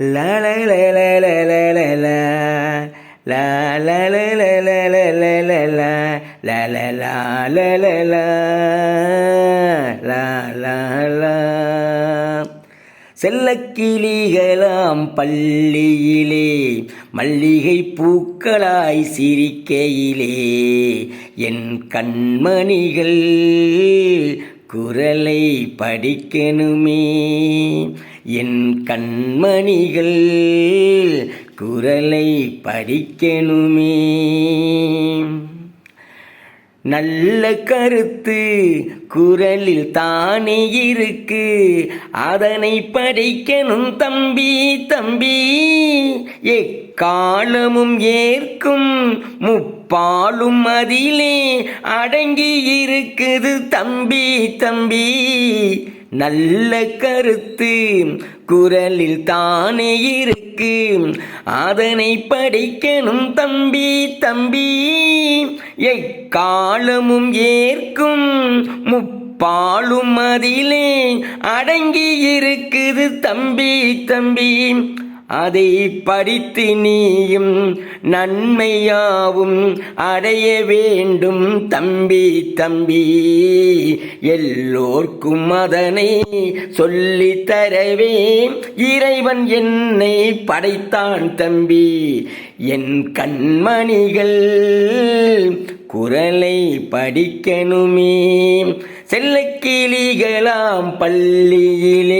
லலை லல லல லல செல்லக்கிளிகளாம் பள்ளியிலே மல்லிகை பூக்களாய் சிரிக்கையிலே என் கண்மணிகள் குரலை படிக்கணுமே என் கண்மணிகள் குரலை பறிக்கணுமே நல்ல கருத்து குரலில் தானே இருக்கு. அதனை படிக்கணும் தம்பி தம்பி. எக்காலமும் ஏற்கும் முப்பாலும் அதிலே அடங்கி இருக்குது தம்பி தம்பி. நல்ல கருத்து. குரலில் தானே இருக்கு. அதனை படிக்கணும் தம்பி தம்பி. எக்காலமும் ஏற்கும். முப்பாலும் அதிலே அடங்கி இருக்குது தம்பி தம்பி. அதை படித்து நீயும் நன்மையாவும் அடைய வேண்டும். தம்பி தம்பி எல்லோர்க்கும் அதனை சொல்லித்தரவே இறைவன் என்னை படைத்தான் தம்பி. என் கண்மணிகள் குரலை படிக்கணுமே. செல்லக்கிளிகளாம் பள்ளியிலே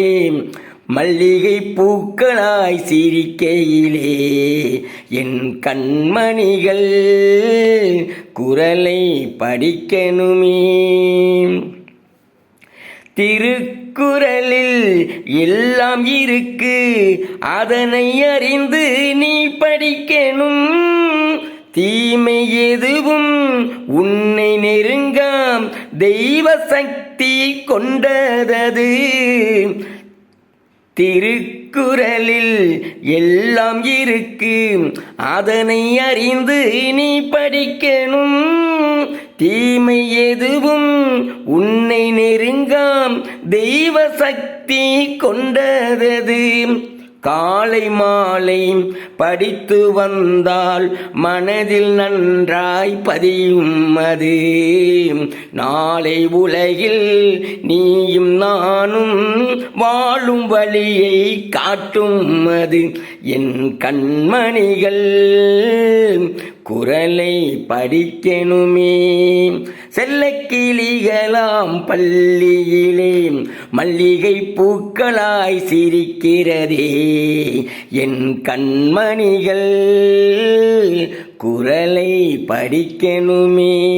மல்லிகை பூக்களாய் சிரிக்கையிலே என் கண்மணிகள் குரலை படிக்கணுமே. திருக்குறளில் எல்லாம் இருக்கு அதனை அறிந்து நீ படிக்கணும். தீமை எதுவும் உன்னை நெருங்காம் தெய்வ சக்தி கொண்டதது. திருக்குறளில் எல்லாம் இருக்கு. அதனை அறிந்து நீ படிக்கணும். தீமை எதுவும் உன்னை நெருங்காம். தெய்வ சக்தி கொண்டதது. காலை மாலை படித்து வந்தால் மனதில் நன்றாய் பதியும் அது நாளை உலகில் நீயும் நானும் வாழும் வழியை காட்டும் அது என் கண்மணிகள் குரலை படிக்கணுமே. செல்லக்கிளிகளாம் பள்ளியிலே மல்லிகை பூக்களாய் சிரிக்கிறதே. என் கண்மணிகள் குரலை படிக்கணுமே.